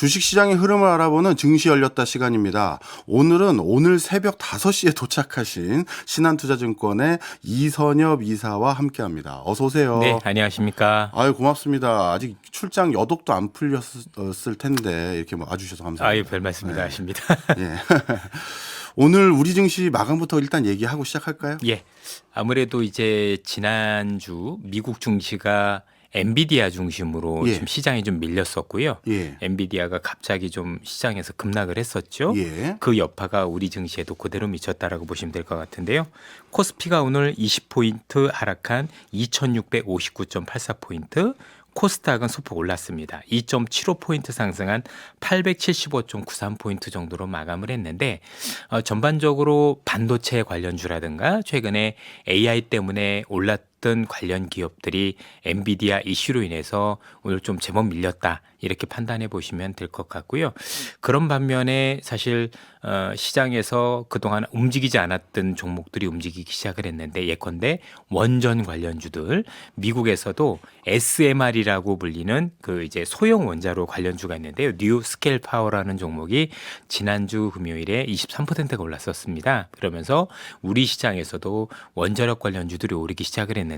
주식시장의 흐름을 알아보는 증시 열렸다 시간입니다. 오늘은 오늘 새벽 5시에 도착하신 신한투자증권의 이선엽 이사와 함께합니다. 어서 오세요. 네, 안녕하십니까. 아유 고맙습니다. 아직 출장 여독도 안 풀렸을 텐데 이렇게 뭐 와주셔서 감사합니다. 아유, 별 말씀이다 하십니다. 예. 오늘 우리 증시 마감부터 일단 얘기하고 시작할까요? 예. 아무래도 이제 지난주 미국 증시가 엔비디아 중심으로 예. 지금 시장이 좀 밀렸었고요. 예. 엔비디아가 갑자기 좀 시장에서 급락을 했었죠. 예. 그 여파가 우리 증시에도 그대로 미쳤다라고 보시면 될 것 같은데요. 코스피가 오늘 20포인트 하락한 2659.84포인트, 코스닥은 소폭 올랐습니다. 2.75포인트 상승한 875.93포인트 정도로 마감을 했는데 어, 전반적으로 반도체 관련주라든가 최근에 AI 때문에 올랐 던 관련 기업들이 엔비디아 이슈로 인해서 오늘 좀 제법 밀렸다 이렇게 판단해 보시면 될 것 같고요. 그런 반면에 사실 어, 시장에서 그동안 움직이지 않았던 종목들이 움직이기 시작을 했는데 예컨대 원전 관련주들 미국에서도 SMR이라고 불리는 그 이제 소형 원자로 관련주가 있는데요. 뉴 스케일 파워라는 종목이 지난주 금요일에 23%가 올랐었습니다. 그러면서 우리 시장에서도 원자력 관련주들이 오르기 시작을 했는데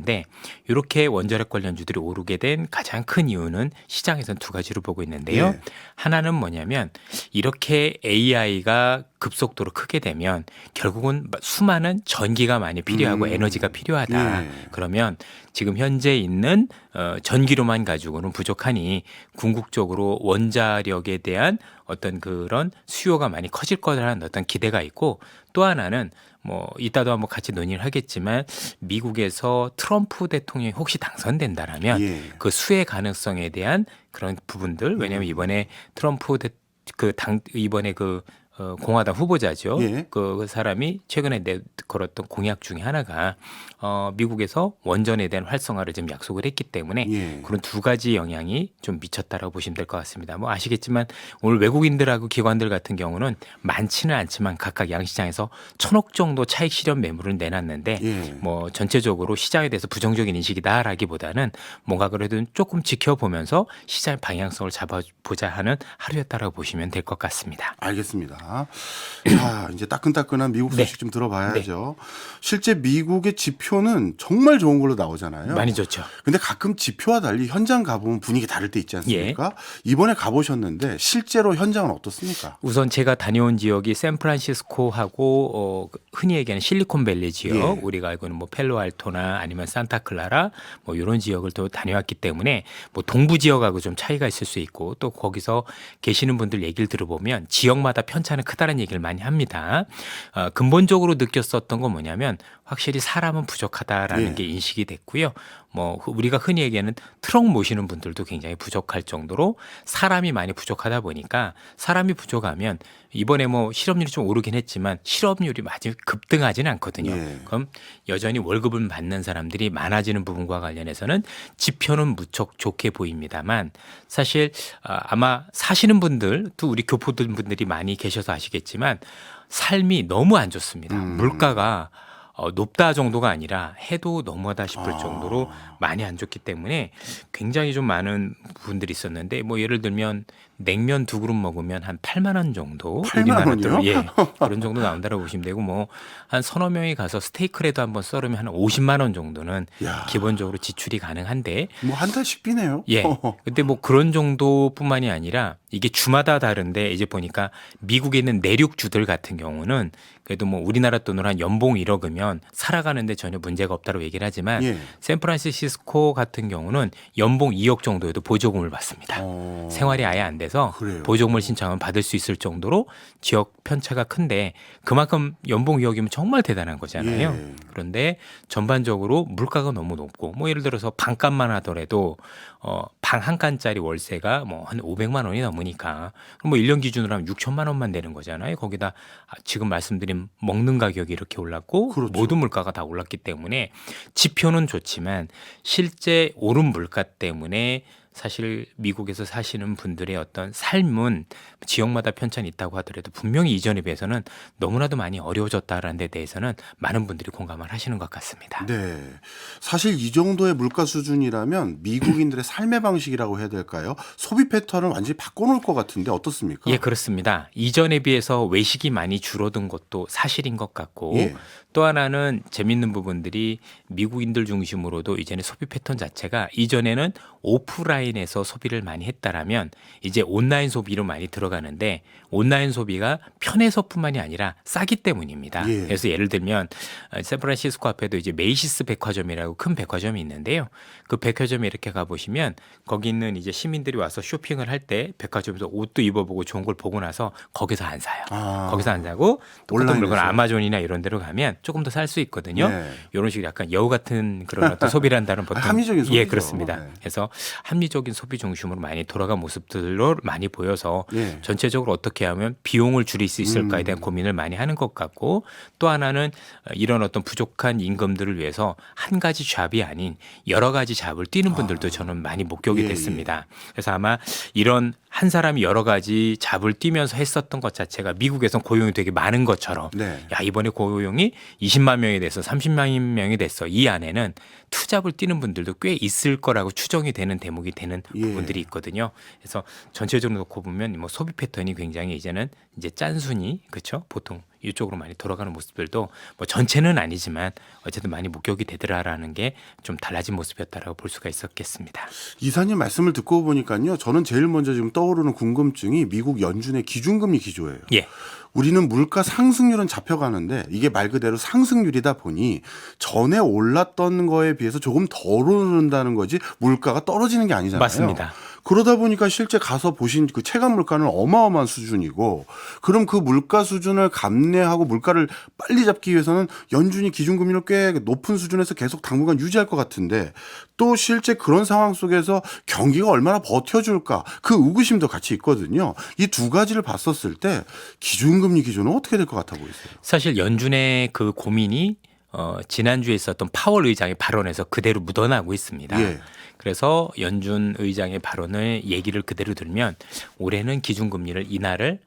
이렇게 원자력 관련주들이 오르게 된 가장 큰 이유는 시장에서는 두 가지로 보고 있는데요. 예. 하나는 뭐냐면 이렇게 AI가 급속도로 크게 되면 결국은 수많은 전기가 많이 필요하고 음. 에너지가 필요하다. 예. 그러면 지금 현재 있는 어, 전기로만 가지고는 부족하니 궁극적으로 원자력에 대한 어떤 그런 수요가 많이 커질 거라는 어떤 기대가 있고 또 하나는 뭐 이따도 한번 같이 논의를 하겠지만 미국에서 트럼프 대통령이 혹시 당선된다라면 예. 그 수혜 가능성에 대한 그런 부분들 왜냐하면 이번에 트럼프 그당 이번에 그 어, 공화당 후보자죠. 예. 그 사람이 최근에 내 걸었던 공약 중에 하나가 어, 미국에서 원전에 대한 활성화를 좀 약속을 했기 때문에 예. 그런 두 가지 영향이 좀 미쳤다라고 보시면 될 것 같습니다. 뭐 아시겠지만 오늘 외국인들하고 기관들 같은 경우는 많지는 않지만 각각 양시장에서 천억 정도 차익 실현 매물을 내놨는데 예. 뭐 전체적으로 시장에 대해서 부정적인 인식이다라기보다는 뭔가 그래도 조금 지켜보면서 시장 방향성을 잡아보자 하는 하루였다라고 보시면 될 것 같습니다. 알겠습니다. 자, 이제 따끈따끈한 미국 네. 소식 좀 들어봐야죠. 실제 미국의 지표는 정말 좋은 걸로 나오잖아요. 많이 좋죠. 근데 가끔 지표와 달리 현장 가보면 분위기 다를 때 있지 않습니까? 예. 이번에 가보셨는데 실제로 현장은 어떻습니까? 우선 제가 다녀온 지역이 샌프란시스코하고 어, 흔히 얘기하는 실리콘밸리 지역, 예. 우리가 알고 있는 뭐 펠로알토나 아니면 산타클라라 뭐 이런 지역을 또 다녀왔기 때문에 뭐 동부 지역하고 좀 차이가 있을 수 있고 또 거기서 계시는 분들 얘기를 들어보면 지역마다 편차는 크다는 얘기를 많이 합니다. 어, 근본적으로 느꼈었던 건 뭐냐면 확실히 사람은 부족하다라는 예. 게 인식이 됐고요. 뭐 우리가 흔히 얘기하는 트럭 모시는 분들도 굉장히 부족할 정도로 사람이 많이 부족하다 보니까 사람이 부족하면 이번에 뭐 실업률이 좀 오르긴 했지만 실업률이 아주 급등하지는 않거든요. 예. 그럼 여전히 월급을 받는 사람들이 많아지는 부분과 관련해서는 지표는 무척 좋게 보입니다만 사실 아, 아마 사시는 분들 또 우리 교포들 분들이 많이 계셔서 아시겠지만 삶이 너무 안 좋습니다. 음. 물가가 어, 높다 정도가 아니라 해도 너무하다 싶을 아. 정도로 많이 안 좋기 때문에 굉장히 좀 많은 부분들이 있었는데 뭐 예를 들면 냉면 두 그릇 먹으면 한 8만 원 정도 8만 우리나라 원이요? 예 그런 정도 나온다고 보시면 되고 뭐 한 서너 명이 가서 스테이크라도 한번 썰으면 한 50만 원 정도는 야. 기본적으로 지출이 가능한데 뭐 한 달씩 비네요. 예. 근데 뭐 그런 정도뿐만이 아니라 이게 주마다 다른데 이제 보니까 미국에 있는 내륙주들 같은 경우는 그래도 뭐 우리나라 돈으로 한 연봉 1억이면 살아가는데 전혀 문제가 없다고 얘기를 하지만 예. 샌프란시스 코 같은 경우는 연봉 2억 정도에도 보조금을 받습니다. 어. 생활이 아예 안 돼서 그래요. 보조금을 신청하면 받을 수 있을 정도로 지역 편차가 큰데 그만큼 연봉 2억이면 정말 대단한 거잖아요. 예. 그런데 전반적으로 물가가 너무 높고 뭐 예를 들어서 방값만 하더라도 어, 방 한 칸짜리 월세가 뭐 한 500만 원이 넘으니까 그럼 뭐 1년 기준으로 하면 6천만 원만 되는 거잖아요. 거기다 아, 지금 말씀드린 먹는 가격이 이렇게 올랐고 그렇죠. 모든 물가가 다 올랐기 때문에 지표는 좋지만 실제 오른 물가 때문에 사실 미국에서 사시는 분들의 어떤 삶은 지역마다 편차는 있다고 하더라도 분명히 이전에 비해서는 너무나도 많이 어려워졌다라는 데 대해서는 많은 분들이 공감을 하시는 것 같습니다. 네. 사실 이 정도의 물가 수준이라면 미국인들의 삶의 방식이라고 해야 될까요? 소비 패턴을 완전히 바꿔놓을 것 같은데 어떻습니까? 예, 그렇습니다. 이전에 비해서 외식이 많이 줄어든 것도 사실인 것 같고 예. 또 하나는 재밌는 부분들이 미국인들 중심으로도 이제는 소비 패턴 자체가 이전에는 오프라인 에서 소비를 많이 했다라면 이제 온라인 소비로 많이 들어가는데 온라인 소비가 편해서뿐만이 아니라 싸기 때문입니다. 예. 그래서 예를 들면 어, 샌프란시스코 앞에도 이제 메이시스 백화점이라고 큰 백화점이 있는데요. 그 백화점에 이렇게 가 보시면 거기 있는 이제 시민들이 와서 쇼핑을 할 때 백화점에서 옷도 입어보고 좋은 걸 보고 나서 거기서 안 사요. 아. 거기서 안 사고 똑같은. 물건 아마존이나 이런 데로 가면 조금 더 살 수 있거든요. 네. 이런 식으로 약간 여우 같은 그런 어떤 소비를 한다는 보통 합리적인 소비죠. 예 그렇습니다. 네. 그래서 합리적인 소비 중심으로 많이 돌아간 모습들로 많이 보여서 예. 전체적으로 어떻게 하면 비용을 줄일 수 있을까에 음. 대한 고민을 많이 하는 것 같고 또 하나는 어, 이런 어떤 부족한 임금들을 위해서 한 가지 잡이 아닌 여러 가지 잡을 뛰는 분들도 저는 많이 목격이 아. 예, 됐습니다. 그래서 아마 이런 한 사람이 여러 가지 잡을 뛰면서 했었던 것 자체가 미국에선 고용이 되게 많은 것처럼 네. 야 이번에 고용이 20만 명이 됐어 30만 명이 됐어 이 안에는 투잡을 뛰는 분들도 꽤 있을 거라고 추정이 되는 대목이 되는 예. 부분들이 있거든요. 그래서 전체적으로 놓고 보면 뭐 소비 패턴이 굉장히 이제는 이제 짠순이 그렇죠 보통 이쪽으로 많이 돌아가는 모습들도 뭐 전체는 아니지만 어쨌든 많이 목격이 되더라라는 게 좀 달라진 모습이었다라고 볼 수가 있었겠습니다. 이사님 말씀을 듣고 보니까요. 저는 제일 먼저 지금 떠오르는 궁금증이 미국 연준의 기준금리 기조예요. 예. 우리는 물가 상승률은 잡혀가는데 이게 말 그대로 상승률이다 보니 전에 올랐던 거에 비해서 조금 덜 오른다는 거지 물가가 떨어지는 게 아니잖아요. 맞습니다. 그러다 보니까 실제 가서 보신 그 체감 물가는 어마어마한 수준이고 그럼 그 물가 수준을 감내하고 물가를 빨리 잡기 위해서는 연준이 기준금리를 꽤 높은 수준에서 계속 당분간 유지할 것 같은데 또 실제 그런 상황 속에서 경기가 얼마나 버텨줄까 그 의구심도 같이 있거든요. 이 두 가지를 봤었을 때 기준금리 기준은 어떻게 될 것 같아 보이세요? 사실 연준의 그 고민이 어, 지난주에 있었던 파월 의장의 발언에서 그대로 묻어나고 있습니다. 예. 그래서 연준 의장의 발언을 얘기를 그대로 들면 올해는 기준금리를 인하를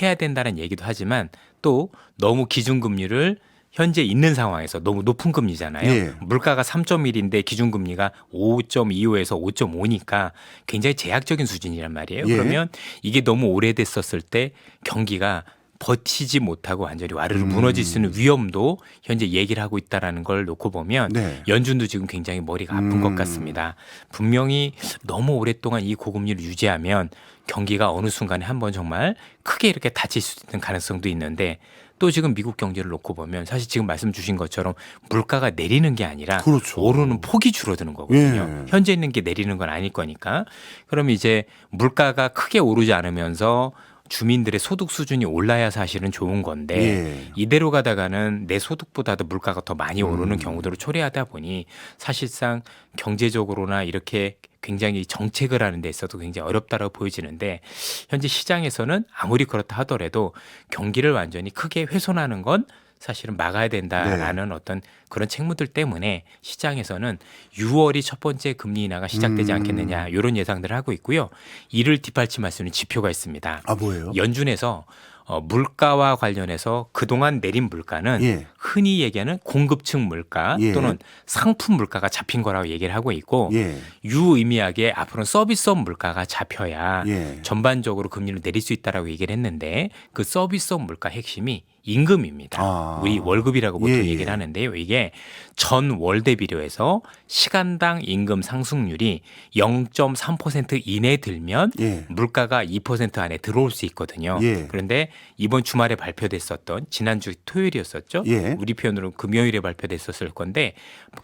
해야 된다는 얘기도 하지만 또 너무 기준금리를 현재 있는 상황에서 너무 높은 금리잖아요. 예. 물가가 3.1인데 기준금리가 5.25에서 5.5니까 굉장히 제약적인 수준이란 말이에요. 예. 그러면 이게 너무 오래됐었을 때 경기가 버티지 못하고 완전히 와르르 음. 무너질 수 있는 위험도 현재 얘기를 하고 있다라는 걸 놓고 보면 네. 연준도 지금 굉장히 머리가 아픈 음. 것 같습니다. 분명히 너무 오랫동안 이 고금리를 유지하면 경기가 어느 순간에 한번 정말 크게 이렇게 다칠 수 있는 가능성도 있는데 또 지금 미국 경제를 놓고 보면 사실 지금 말씀 주신 것처럼 물가가 내리는 게 아니라 그렇죠. 오르는 폭이 줄어드는 거거든요. 예. 현재 있는 게 내리는 건 아닐 거니까. 그럼 이제 물가가 크게 오르지 않으면서 주민들의 소득 수준이 올라야 사실은 좋은 건데 예. 이대로 가다가는 내 소득보다도 물가가 더 많이 음. 오르는 경우들을 초래하다 보니 사실상 경제적으로나 이렇게 굉장히 정책을 하는 데 있어도 굉장히 어렵다라고 보여지는데 현재 시장에서는 아무리 그렇다 하더라도 경기를 완전히 크게 훼손하는 건 사실은 막아야 된다라는 네. 어떤 그런 책무들 때문에 시장에서는 6월이 첫 번째 금리 인하가 시작되지 음. 않겠느냐 이런 예상들을 하고 있고요. 이를 뒷받침할 수 있는 지표가 있습니다. 아 뭐예요? 연준에서 어, 물가와 관련해서 그동안 내린 물가는 예. 흔히 얘기하는 공급층 물가 예. 또는 상품 물가가 잡힌 거라고 얘기를 하고 있고 예. 유의미하게 앞으로는 서비스업 물가가 잡혀야 예. 전반적으로 금리를 내릴 수 있다라고 얘기를 했는데 그 서비스업 물가 핵심이 임금입니다. 아. 우리 월급이라고 보통 예, 예. 얘기를 하는데요. 이게 전 월 대비료에서 시간당 임금 상승률이 0.3% 이내 들면 예. 물가가 2% 안에 들어올 수 있거든요. 예. 그런데 이번 주말에 발표됐었던 지난주 토요일이었었죠. 예. 우리 표현으로 금요일에 발표됐었을 건데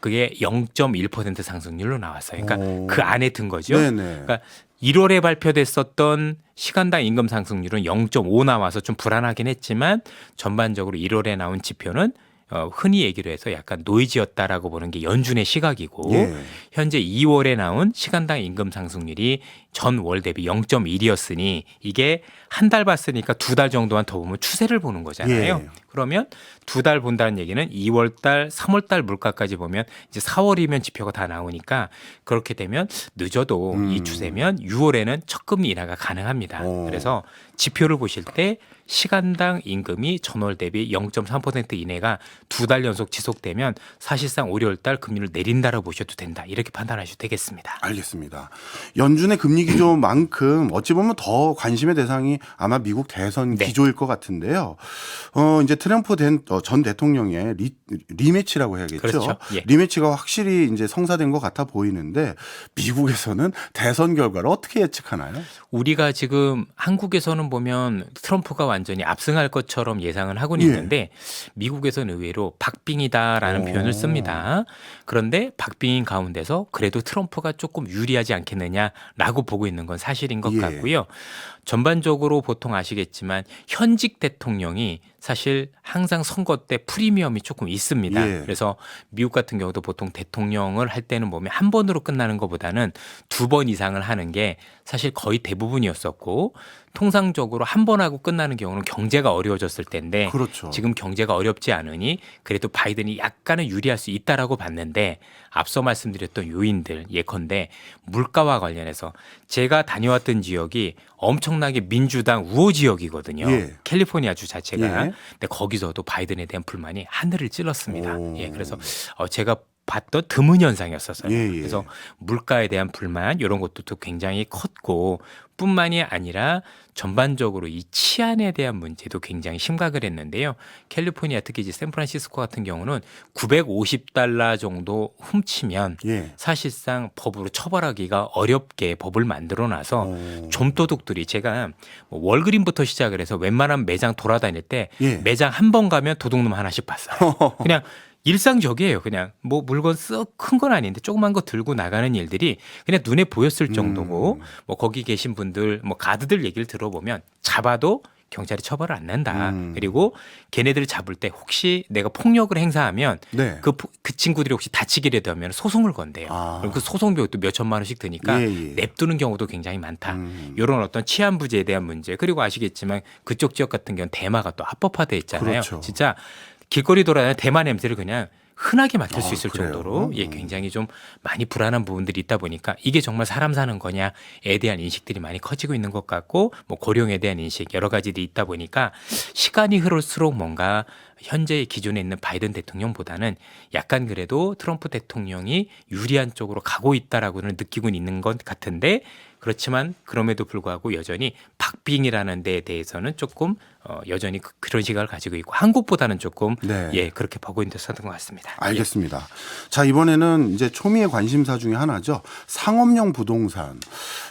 그게 0.1% 상승률로 나왔어요. 그러니까 오. 그 안에 든 거죠. 네네. 그러니까 1월에 발표됐었던 시간당 임금 상승률은 0.5 나와서 좀 불안하긴 했지만 전반적으로 1월에 나온 지표는 어, 흔히 얘기를 해서 약간 노이즈였다라고 보는 게 연준의 시각이고 예. 현재 2월에 나온 시간당 임금 상승률이 전 월 대비 0.1이었으니 이게 한 달 봤으니까 두 달 정도만 더 보면 추세를 보는 거잖아요. 예. 그러면 두 달 본다는 얘기는 2월 달, 3월 달 물가까지 보면 이제 4월이면 지표가 다 나오니까 그렇게 되면 늦어도 음. 이 추세면 6월에는 적금 인하가 가능합니다. 오. 그래서 지표를 보실 때 시간당 임금이 전월 대비 0.3% 이내가 두 달 연속 지속되면 사실상 올해월 달 금리를 내린다라고 보셔도 된다. 이렇게 판단하셔도 되겠습니다. 알겠습니다. 연준의 금리 기조만큼 어찌 보면 더 관심의 대상이 아마 미국 대선 네. 기조일 것 같은데요. 어, 이제 트럼프 된, 어, 전 대통령의 리, 리매치라고 해야겠죠. 그렇죠. 예. 리매치가 확실히 이제 성사된 것 같아 보이는데 미국에서는 대선 결과를 어떻게 예측하나요? 우리가 지금 한국에서는 보면 트럼프가 완전히 압승할 것처럼 예상을 하고는 예. 있는데 미국에서는 의외로 박빙이다라는 오. 표현을 씁니다. 그런데 박빙인 가운데서 그래도 트럼프가 조금 유리하지 않겠느냐라고 보고 있는 건 사실인 것 예. 같고요. 전반적으로 보통 아시겠지만 현직 대통령이 사실 항상 선거 때 프리미엄이 조금 있습니다. 예. 그래서 미국 같은 경우도 보통 대통령을 할 때는 보면 한 번으로 끝나는 것보다는 두 번 이상을 하는 게 사실 거의 대부분이었었고 통상적으로 한 번 하고 끝나는 경우는 경제가 어려워졌을 때인데 그렇죠. 지금 경제가 어렵지 않으니 그래도 바이든이 약간은 유리할 수 있다라고 봤는데 앞서 말씀드렸던 요인들 예컨대 물가와 관련해서 제가 다녀왔던 지역이 엄청나게 민주당 우호 지역이거든요. 예. 캘리포니아 주 자체가. 예. 근데 거기서도 바이든에 대한 불만이 하늘을 찔렀습니다. 오. 예, 그래서 어, 제가 봤던 드문 현상이었었어요. 예, 예. 그래서 물가에 대한 불만 이런 것도 굉장히 컸고 뿐만이 아니라 전반적으로 이 치안에 대한 문제도 굉장히 심각을 했는데요. 캘리포니아 특히 이제 샌프란시스코 같은 경우는 950달러 정도 훔치면 예. 사실상 법으로 처벌하기가 어렵게 법을 만들어 놔서 어. 좀도둑들이 제가 뭐 월그린부터 시작을 해서 웬만한 매장 돌아다닐 때 예. 매장 한 번 가면 도둑놈 하나씩 봤어요. 그냥 일상적이에요. 그냥 뭐 물건 썩큰건 아닌데 조그만 거 들고 나가는 일들이 그냥 눈에 보였을 정도고 음. 뭐 거기 계신 분들 뭐 가드들 얘기를 들어보면 잡아도 경찰이 처벌을 안 낸다. 음. 그리고 걔네들 잡을 때 혹시 내가 폭력을 행사하면 네. 그, 포- 그 친구들이 혹시 다치기라도 하면 소송을 건대요. 아. 그럼 그 소송비 또몇 천만 원씩 드니까 예, 예. 냅두는 경우도 굉장히 많다. 음. 이런 어떤 치안 부재에 대한 문제 그리고 아시겠지만 그쪽 지역 같은 경우는 대마가 또 합법화돼 있잖아요. 그렇죠. 진짜 길거리 돌아다니는 대마 냄새를 그냥 흔하게 맡을 수 아, 있을 그래요? 정도로 예 음. 굉장히 좀 많이 불안한 부분들이 있다 보니까 이게 정말 사람 사는 거냐에 대한 인식들이 많이 커지고 있는 것 같고 뭐 고령에 대한 인식 여러 가지들이 있다 보니까 시간이 흐를수록 뭔가 현재의 기존에 있는 바이든 대통령보다는 약간 그래도 트럼프 대통령이 유리한 쪽으로 가고 있다라고는 느끼고 있는 것 같은데 그렇지만 그럼에도 불구하고 여전히 박빙이라는 데에 대해서는 조금 어, 여전히 그, 그런 시각을 가지고 있고 한국보다는 조금 네. 예 그렇게 보고 있는 것 같습니다. 알겠습니다. 자, 이번에는 이제 초미의 관심사 중에 하나죠. 상업용 부동산.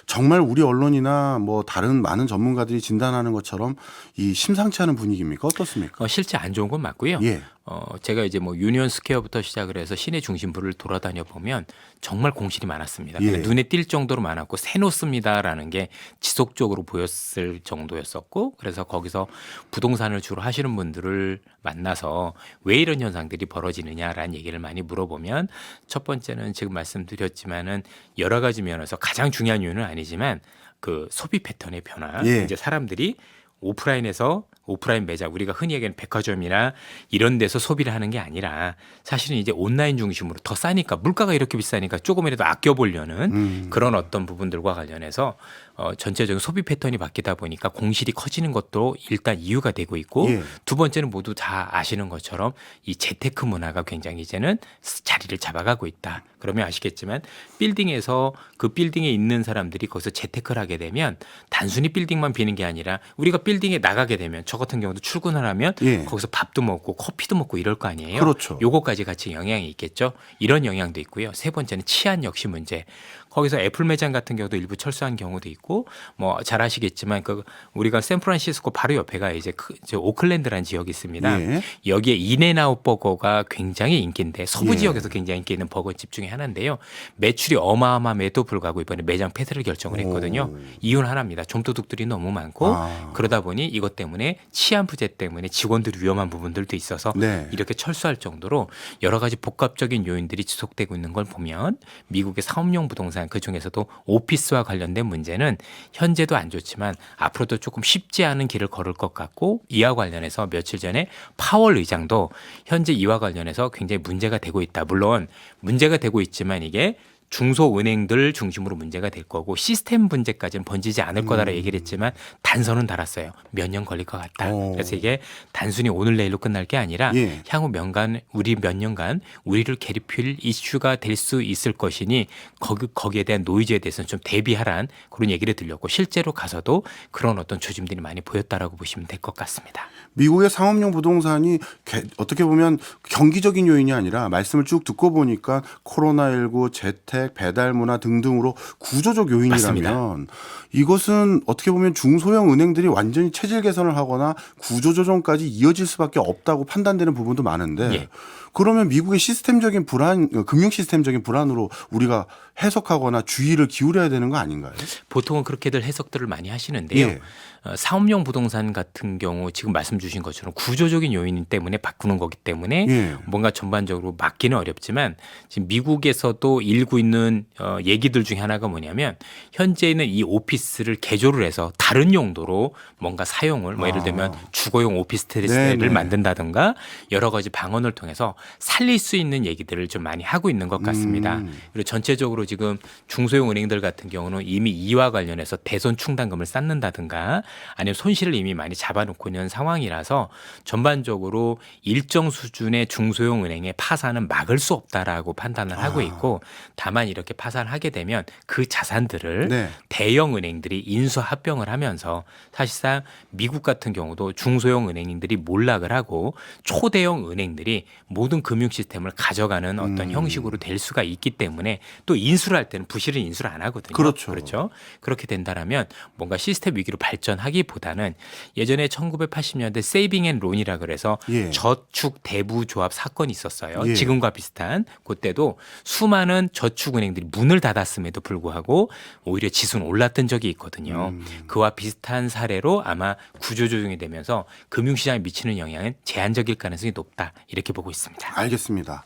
정말 우리 언론이나 뭐 다른 많은 전문가들이 진단하는 것처럼 이 심상치 않은 분위기입니까? 어떻습니까? 어, 실제 안 좋은 건 맞고요. 예. 어, 제가 이제 뭐 유니온 스퀘어부터 시작을 해서 시내 중심부를 돌아다녀 보면 정말 공실이 많았습니다. 예. 눈에 띌 정도로 많았고 새놓습니다라는 게 지속적으로 보였을 정도였었고 그래서 거기서 부동산을 주로 하시는 분들을 만나서 왜 이런 현상들이 벌어지느냐라는 얘기를 많이 물어보면 첫 번째는 지금 말씀드렸지만은 여러 가지 면에서 가장 중요한 이유는 아니지만 그 소비 패턴의 변화 예. 이제 사람들이 오프라인에서 오프라인 매장 우리가 흔히 얘기하는 백화점이나 이런 데서 소비를 하는 게 아니라 사실은 이제 온라인 중심으로 더 싸니까 물가가 이렇게 비싸니까 조금이라도 아껴 보려는 음. 그런 어떤 부분들과 관련해서 어, 전체적인 소비 패턴이 바뀌다 보니까 공실이 커지는 것도 일단 이유가 되고 있고 예. 두 번째는 모두 다 아시는 것처럼 이 재테크 문화가 굉장히 이제는 자리를 잡아가고 있다. 그러면 아시겠지만 빌딩에서 그 빌딩에 있는 사람들이 거기서 재테크를 하게 되면 단순히 빌딩만 비는 게 아니라 우리가 빌딩에 나가게 되면 저 같은 경우도 출근을 하면 예. 거기서 밥도 먹고 커피도 먹고 이럴 거 아니에요. 그렇죠. 요거까지 같이 영향이 있겠죠. 이런 영향도 있고요. 세 번째는 치안 역시 문제. 거기서 애플 매장 같은 경우도 일부 철수한 경우도 있고 뭐 잘 아시겠지만 그 우리가 샌프란시스코 바로 옆에가 이제 그저 오클랜드라는 지역이 있습니다. 예. 여기에 인앤아웃 버거가 굉장히 인기인데 서부 예. 지역에서 굉장히 인기 있는 버거집 중에 하나인데요. 매출이 어마어마함에도 불구하고 이번에 매장 폐쇄를 결정을 했거든요. 오. 이유는 하나입니다. 좀도둑들이 너무 많고 아. 그러다 보니 이것 때문에 치안 부재 때문에 직원들이 위험한 부분들도 있어서 네. 이렇게 철수할 정도로 여러 가지 복합적인 요인들이 지속되고 있는 걸 보면 미국의 사업용 부동산 부동산 그 중에서도 오피스와 관련된 문제는 현재도 안 좋지만 앞으로도 조금 쉽지 않은 길을 걸을 것 같고 이와 관련해서 며칠 전에 파월 의장도 현재 이와 관련해서 굉장히 문제가 되고 있다. 물론 문제가 되고 있지만 이게 중소은행들 중심으로 문제가 될 거고 시스템 문제까지는 번지지 않을 거다라 얘기를 했지만 단서는 달았어요. 몇 년 걸릴 것 같다. 오. 그래서 이게 단순히 오늘 내일로 끝날 게 아니라 예. 향후 몇간 우리 몇 년간 우리를 괴롭힐 이슈가 될 수 있을 것이니 거기 거기에 대한 노이즈에 대해서는 좀 대비하란 그런 얘기를 들렸고 실제로 가서도 그런 어떤 조짐들이 많이 보였다라고 보시면 될 것 같습니다. 미국의 상업용 부동산이 개- 어떻게 보면 경기적인 요인이 아니라 말씀을 쭉 듣고 보니까 코로나19, 재택, 배달 문화 등등으로 구조적 요인이라면 이것은 어떻게 보면 중소형 은행들이 완전히 체질 개선을 하거나 구조 조정까지 이어질 수밖에 없다고 판단되는 부분도 많은데 예. 그러면 미국의 시스템적인 불안, 금융 시스템적인 불안으로 우리가 해석하거나 주의를 기울여야 되는 거 아닌가요? 보통은 그렇게들 해석들을 많이 하시는데요. 예. 어, 사업용 부동산 같은 경우 지금 말씀 주신 것처럼 구조적인 요인 때문에 바꾸는 거기 때문에 예. 뭔가 전반적으로 막기는 어렵지만 지금 미국에서도 일고 있는 어, 얘기들 중에 하나가 뭐냐면 현재는 이 오피스를 개조를 해서 다른 용도로 뭔가 사용을 뭐 예를 들면 주거용 오피스텔을 네네. 만든다든가 여러 가지 방언을 통해서 살릴 수 있는 얘기들을 좀 많이 하고 있는 것 같습니다. 음. 그리고 전체적으로 지금 중소형 은행들 같은 경우는 이미 이와 관련해서 대손 충당금을 쌓는다든가 아니면 손실을 이미 많이 잡아놓고 있는 상황이라서 전반적으로 일정 수준의 중소형 은행의 파산은 막을 수 없다라고 판단을 하고 아. 있고 다만 이렇게 파산하게 되면 그 자산들을 네. 대형 은행들이 인수 합병을 하면서 사실상 미국 같은 경우도 중소형 은행들이 몰락을 하고 초대형 은행들이 모든 금융 시스템을 가져가는 어떤 음. 형식으로 될 수가 있기 때문에 또 인수를 할 때는 부실은 인수를 안 하거든요. 그렇죠. 그렇죠. 그렇게 된다라면 뭔가 시스템 위기로 발전하기보다는 예전에 1980년대 세이빙 앤 론이라 그래서 예. 저축 대부 조합 사건이 있었어요. 예. 지금과 비슷한 그때도 수많은 저축은행들이 문을 닫았음에도 불구하고 오히려 지수는 올랐던 적이 있거든요. 음. 그와 비슷한 사례로 아마 구조 조정이 되면서 금융시장에 미치는 영향은 제한적일 가능성이 높다 이렇게 보고 있습니다. 알겠습니다.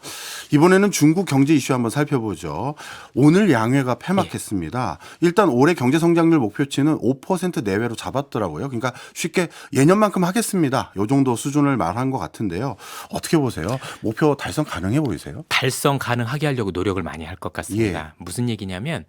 이번에는 중국 경제 이슈 한번 살펴보죠. 오늘 양회가 폐막했습니다. 일단 올해 경제 성장률 목표치는 5% 내외로 잡았더라고요. 그러니까 쉽게 예년만큼 하겠습니다. 요 정도 수준을 말한 것 같은데요. 어떻게 보세요? 목표 달성 가능해 보이세요? 달성 가능하게 하려고 노력을 많이 할것 예. 같습니다. 무슨 얘기냐면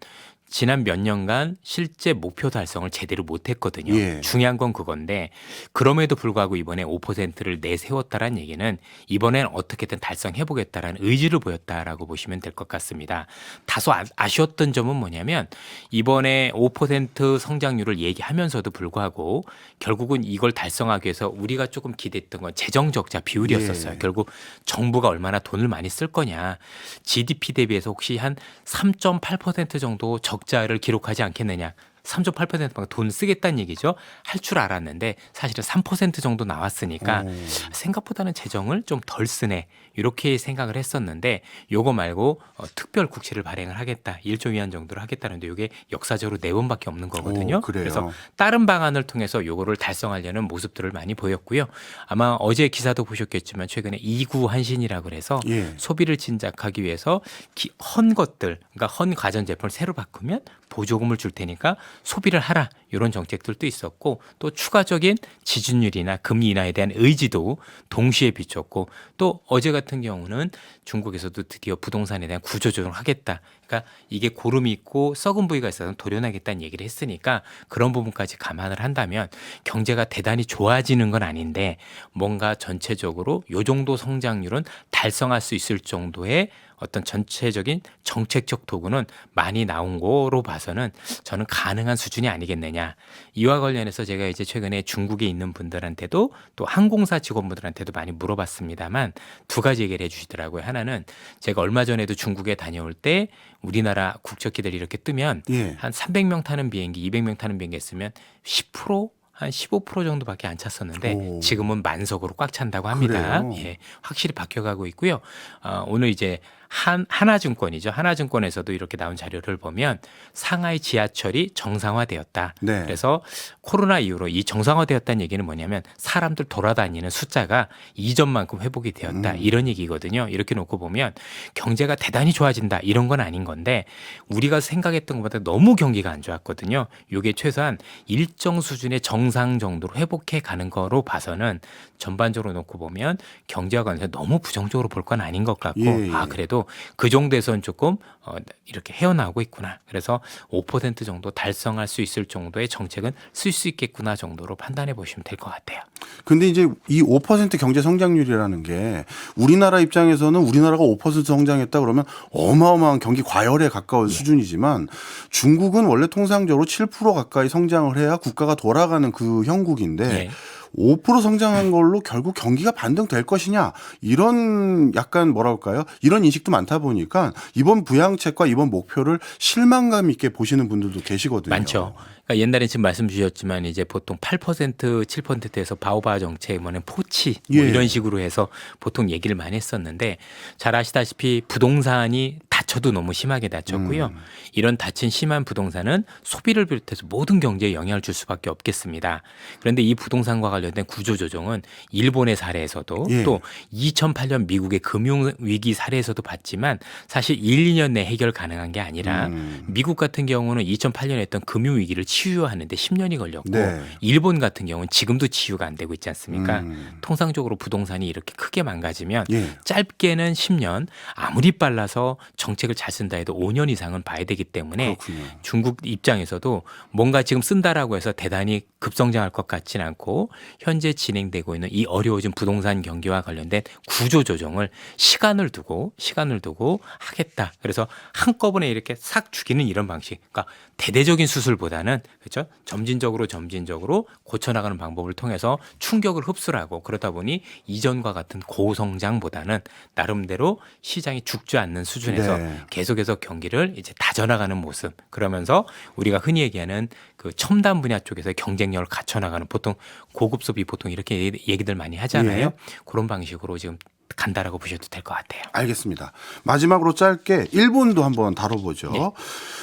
지난 몇 년간 실제 목표 달성을 제대로 못했거든요. 예. 중요한 건 그건데 그럼에도 불구하고 이번에 5%를 내세웠다라는 얘기는 이번엔 어떻게든 달성해보겠다라는 의지를 보였다라고 보시면 될 것 같습니다. 다소 아- 아쉬웠던 점은 뭐냐면 이번에 5% 성장률을 얘기하면서도 불구하고 결국은 이걸 달성하기 위해서 우리가 조금 기대했던 건 재정 적자 비율이었었어요. 예. 결국 정부가 얼마나 돈을 많이 쓸 거냐. GDP 대비해서 혹시 한 3.8% 정도 적 자를 기록하지 않겠느냐. 3.8%만 돈 쓰겠다는 얘기죠. 할 줄 알았는데 사실은 3% 정도 나왔으니까 오. 생각보다는 재정을 좀 덜 쓰네. 이렇게 생각을 했었는데 요거 말고 어, 특별 국채를 발행을 하겠다. 1조 위안 정도를 하겠다는데 이게 역사적으로 네 번밖에 없는 거거든요. 오, 그래요? 래서 다른 방안을 통해서 요거를 달성하려는 모습들을 많이 보였고요. 아마 어제 기사도 보셨겠지만 최근에 이구 한신이라고 그래서 예. 소비를 진작하기 위해서 기- 헌 것들, 그러니까 헌 가전 제품을 새로 바꾸면 보조금을 줄 테니까 소비를 하라 이런 정책들도 있었고 또 추가적인 지준율이나 금리 인하에 대한 의지도 동시에 비췄고 또 어제 같은 경우는 중국에서도 드디어 부동산에 대한 구조조정을 하겠다. 그러니까 이게 고름이 있고 썩은 부위가 있어서 도려내겠다는 얘기를 했으니까 그런 부분까지 감안을 한다면 경제가 대단히 좋아지는 건 아닌데 뭔가 전체적으로 요 정도 성장률은 달성할 수 있을 정도의 어떤 전체적인 정책적 도구는 많이 나온 거로 봐서는 저는 가능한 수준이 아니겠느냐. 이와 관련해서 제가 이제 최근에 중국에 있는 분들한테도 또 항공사 직원분들한테도 많이 물어봤습니다만 두 가지 얘기를 해주시더라고요. 하나는 제가 얼마 전에도 중국에 다녀올 때 우리나라 국적기들이 이렇게 뜨면 예. 한 300명 타는 비행기, 200명 타는 비행기 있으면 10%? 한 15% 정도밖에 안 찼었는데 오. 지금은 만석으로 꽉 찬다고 합니다. 그래요? 예, 확실히 바뀌어가고 있고요. 어, 오늘 이제 한 하나증권이죠. 하나증권에서도 이렇게 나온 자료를 보면 상하이 지하철이 정상화되었다. 네. 그래서 코로나 이후로 이 정상화되었다는 얘기는 뭐냐면 사람들 돌아다니는 숫자가 이전만큼 회복이 되었다. 음. 이런 얘기거든요. 이렇게 놓고 보면 경제가 대단히 좋아진다. 이런 건 아닌 건데 우리가 생각했던 것보다 너무 경기가 안 좋았거든요. 이게 최소한 일정 수준의 정상 정도로 회복해 가는 거로 봐서는 전반적으로 놓고 보면 경제와 관해서 너무 부정적으로 볼 건 아닌 것 같고 예, 예. 아 그래도 그 정도에선 조금 어, 이렇게 헤어나오고 있구나. 그래서 5% 정도 달성할 수 있을 정도의 정책은 쓸 수 있겠구나 정도로 판단해 보시면 될 것 같아요. 근데 이제 이 5% 경제 성장률이라는 게 우리나라 입장에서는 우리나라가 5% 성장했다 그러면 어마어마한 경기 과열에 가까운 수준이지만 중국은 원래 통상적으로 7% 가까이 성장을 해야 국가가 돌아가는 그 형국인데 예. 5% 성장한 걸로 결국 경기가 반등될 것이냐 이런 약간 뭐랄까요 이런 인식도 많다 보니까 이번 부양책과 이번 목표를 실망감 있게 보시는 분들도 계시거든요. 많죠. 그러니까 옛날에 지금 말씀 주셨지만 이제 보통 8% 7%에서 바오바 정책 뭐는 포치 뭐 예. 이런 식으로 해서 보통 얘기를 많이 했었는데 잘 아시다시피 부동산이 다쳐도 너무 심하게 다쳤고요. 음. 이런 다친 심한 부동산은 소비를 비롯해서 모든 경제에 영향을 줄 수밖에 없겠습니다. 그런데 이 부동산과 관련된 구조 조정은 일본의 사례에서도 예. 또 2008년 미국의 금융 위기 사례에서도 봤지만 사실 1, 2년 내 해결 가능한 게 아니라 음. 미국 같은 경우는 2008년에 했던 금융 위기를 치유하는데 10년이 걸렸고 네. 일본 같은 경우는 지금도 치유가 안 되고 있지 않습니까? 음. 통상적으로 부동산이 이렇게 크게 망가지면 예. 짧게는 10년, 아무리 빨라서 정책 을 잘 쓴다 해도 5년 이상은 봐야 되기 때문에 그렇군요. 중국 입장에서도 뭔가 지금 쓴다라고 해서 대단히 급성장할 것 같지는 않고 현재 진행되고 있는 이 어려워진 부동산 경기와 관련된 구조 조정을 시간을 두고 시간을 두고 하겠다. 그래서 한꺼번에 이렇게 싹 죽이는 이런 방식. 그러니까 대대적인 수술보다는 그렇죠? 점진적으로 점진적으로 고쳐 나가는 방법을 통해서 충격을 흡수를 하고 그러다 보니 이전과 같은 고성장보다는 나름대로 시장이 죽지 않는 수준에서 네. 계속해서 경기를 이제 다져나가는 모습 그러면서 우리가 흔히 얘기하는 그 첨단 분야 쪽에서 경쟁력을 갖춰 나가는 보통 고급 소비 보통 이렇게 얘기- 얘기들 많이 하잖아요. 예. 그런 방식으로 지금 간다라고 보셔도 될 것 같아요. 알겠습니다. 마지막으로 짧게 일본도 한번 다뤄보죠. 네.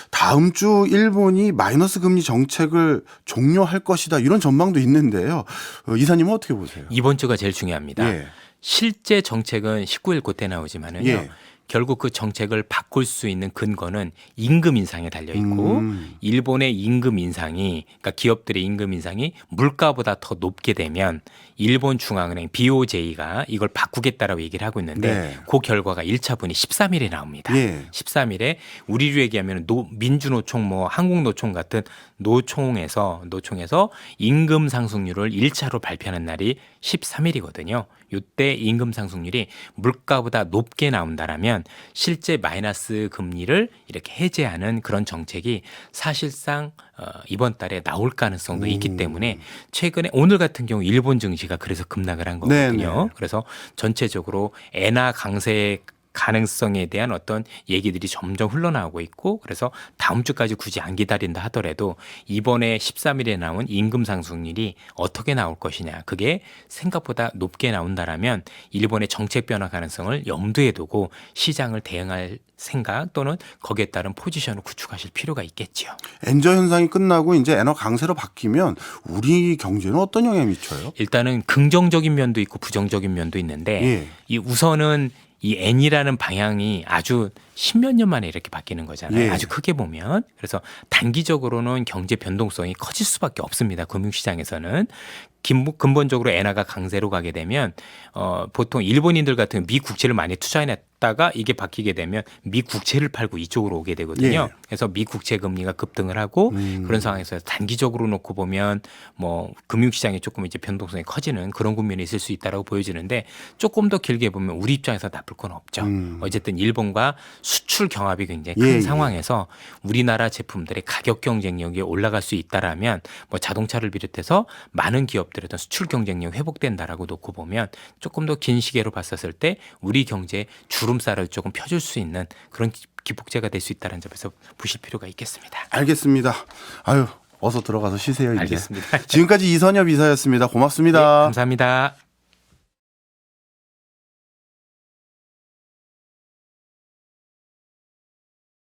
다음 주 일본이 마이너스 금리 정책을 종료할 것이다 이런 전망도 있는데요. 어, 이사님은 어떻게 보세요? 이번 주가 제일 중요합니다. 예. 실제 정책은 19일 그때 나오지만은요. 예. 결국 그 정책을 바꿀 수 있는 근거는 임금 인상에 달려 있고 음. 일본의 임금 인상이 그러니까 기업들의 임금 인상이 물가보다 더 높게 되면 일본 중앙은행 BOJ가 이걸 바꾸겠다라고 얘기를 하고 있는데 네. 그 결과가 1차 분이 13일에 나옵니다. 예. 13일에 우리로 얘기하면 노, 민주노총 뭐 한국노총 같은 노총에서 노총에서 임금 상승률을 1차로 발표하는 날이 13일이거든요. 이때 임금 상승률이 물가보다 높게 나온다라면 실제 마이너스 금리를 이렇게 해제하는 그런 정책이 사실상 어, 이번 달에 나올 가능성도 있기 음. 때문에 최근에 오늘 같은 경우 일본 증시가 그래서 급락을 한 거거든요. 네네. 그래서 전체적으로 엔화 강세의 가능성에 대한 어떤 얘기들이 점점 흘러나오고 있고 그래서 다음 주까지 굳이 안 기다린다 하더라도 이번에 13일에 나온 임금 상승률이 어떻게 나올 것이냐 그게 생각보다 높게 나온다라면 일본의 정책 변화 가능성을 염두에 두고 시장을 대응할 생각 또는 거기에 따른 포지션을 구축하실 필요가 있겠지요. 엔저 현상이 끝나고 이제 엔화 강세로 바뀌면 우리 경제는 어떤 영향을 미쳐요? 일단은 긍정적인 면도 있고 부정적인 면도 있는데 예. 이 우선은 이 N이라는 방향이 아주 십몇 년 만에 이렇게 바뀌는 거잖아요. 예. 아주 크게 보면. 그래서 단기적으로는 경제 변동성이 커질 수밖에 없습니다. 금융시장에서는. 긴- 근본적으로 엔화가 강세로 가게 되면 어, 보통 일본인들 같은 미 국채를 많이 투자해놨 다가 이게 바뀌게 되면 미 국채를 팔고 이쪽으로 오게 되거든요. 예. 그래서 미 국채 금리가 급등을 하고 음. 그런 상황에서 단기적으로 놓고 보면 뭐 금융시장이 조금 이제 변동성이 커지는 그런 국면이 있을 수 있다라고 보여지는데 조금 더 길게 보면 우리 입장에서 나쁠 건 없죠. 음. 어쨌든 일본과 수출 경합이 굉장히 큰 예, 예. 상황에서 우리나라 제품들의 가격 경쟁력이 올라갈 수 있다라면 뭐 자동차를 비롯해서 많은 기업들의 어떤 수출 경쟁력 이 회복된다라고 놓고 보면 조금 더 긴 시계로 봤었을 때 우리 경제에 주름살을 조금 펴줄 수 있는 그런 기- 기폭제가 될 수 있다는 점에서 보실 필요가 있겠습니다. 알겠습니다. 아유 어서 들어가서 쉬세요. 이제. 알겠습니다. 지금까지 이선엽 이사였습니다. 네, 고맙습니다. 감사합니다.